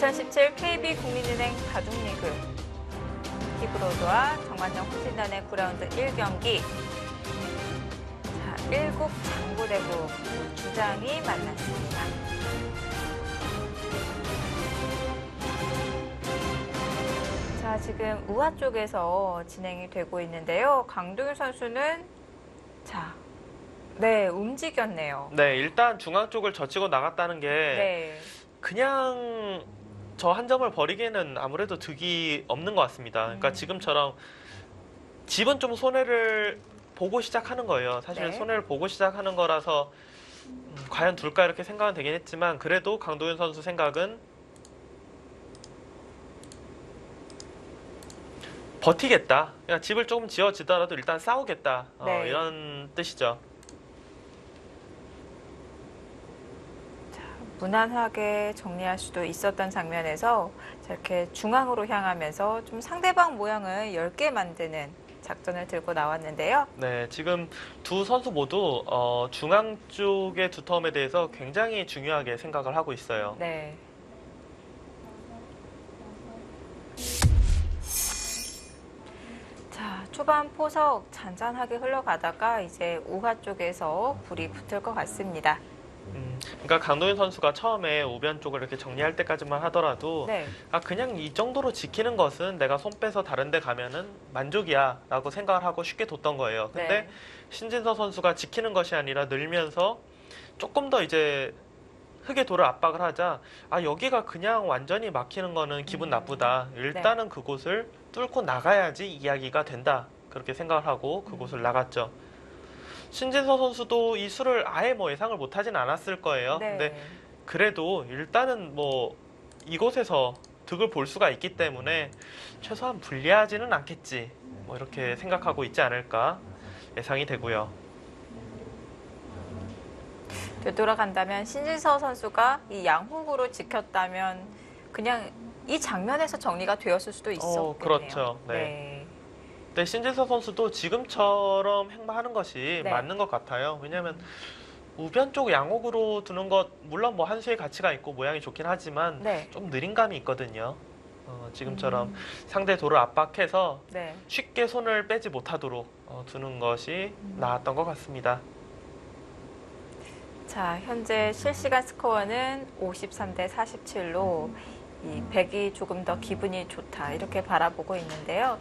2017 KB 국민은행 바둑리그 히브로드와 정관장 홍신단의 9라운드 1경기 자, 1국 장고대국 주장이 만났습니다. 자, 지금 우하 쪽에서 진행이 되고 있는데요. 강동윤 선수는 자, 네, 움직였네요. 네, 일단 중앙 쪽을 젖히고 나갔다는 게 네. 그냥 저 한 점을 버리기에는 아무래도 득이 없는 것 같습니다. 그러니까 음. 지금처럼 집은 좀 손해를 보고 시작하는 거예요. 사실 네. 손해를 보고 시작하는 거라서 음, 과연 둘까 이렇게 생각은 되긴 했지만 그래도 강도현 선수 생각은 버티겠다. 그냥 집을 조금 지어지더라도 일단 싸우겠다. 어, 네. 이런 뜻이죠. 무난하게 정리할 수도 있었던 장면에서 저렇게 중앙으로 향하면서 좀 상대방 모양을 10개 만드는 작전을 들고 나왔는데요. 네, 지금 두 선수 모두 어, 중앙 쪽의 두텀에 대해서 굉장히 중요하게 생각을 하고 있어요. 네. 자, 초반 포석 잔잔하게 흘러가다가 이제 우하 쪽에서 불이 붙을 것 같습니다. 음, 그러니까 강도현 선수가 처음에 우변 쪽을 이렇게 정리할 때까지만 하더라도 네. 아 그냥 이 정도로 지키는 것은 내가 손 빼서 다른 데 가면은 만족이야라고 생각을 하고 쉽게 뒀던 거예요. 근데 네. 신진서 선수가 지키는 것이 아니라 늘면서 조금 더 이제 흙의 돌을 압박을 하자 아 여기가 그냥 완전히 막히는 거는 기분 음. 나쁘다. 일단은 그곳을 뚫고 나가야지 이야기가 된다. 그렇게 생각을 하고 그곳을 나갔죠. 신진서 선수도 이 수를 아예 뭐 예상을 못하진 않았을 거예요. 네. 근데 그래도 일단은 뭐 이곳에서 득을 볼 수가 있기 때문에 최소한 불리하지는 않겠지. 뭐 이렇게 생각하고 있지 않을까 예상이 되고요. 되돌아간다면 신진서 선수가 이 양훅으로 지켰다면 그냥 이 장면에서 정리가 되었을 수도 있었겠네요. 어, 그렇죠. 네. 근 데 신진서 선수도 지금처럼 행마하는 것이 네. 맞는 것 같아요. 왜냐하면 우변 쪽 양옥으로 두는 것 물론 뭐 한수의 가치가 있고 모양이 좋긴 하지만 네. 좀 느린 감이 있거든요. 어, 지금처럼 음, 상대 돌을 압박해서 네. 쉽게 손을 빼지 못하도록 어, 두는 것이 나았던 것 같습니다. 자, 현재 실시간 스코어는 53대 47로 이 백이 조금 더 기분이 좋다 이렇게 바라보고 있는데요.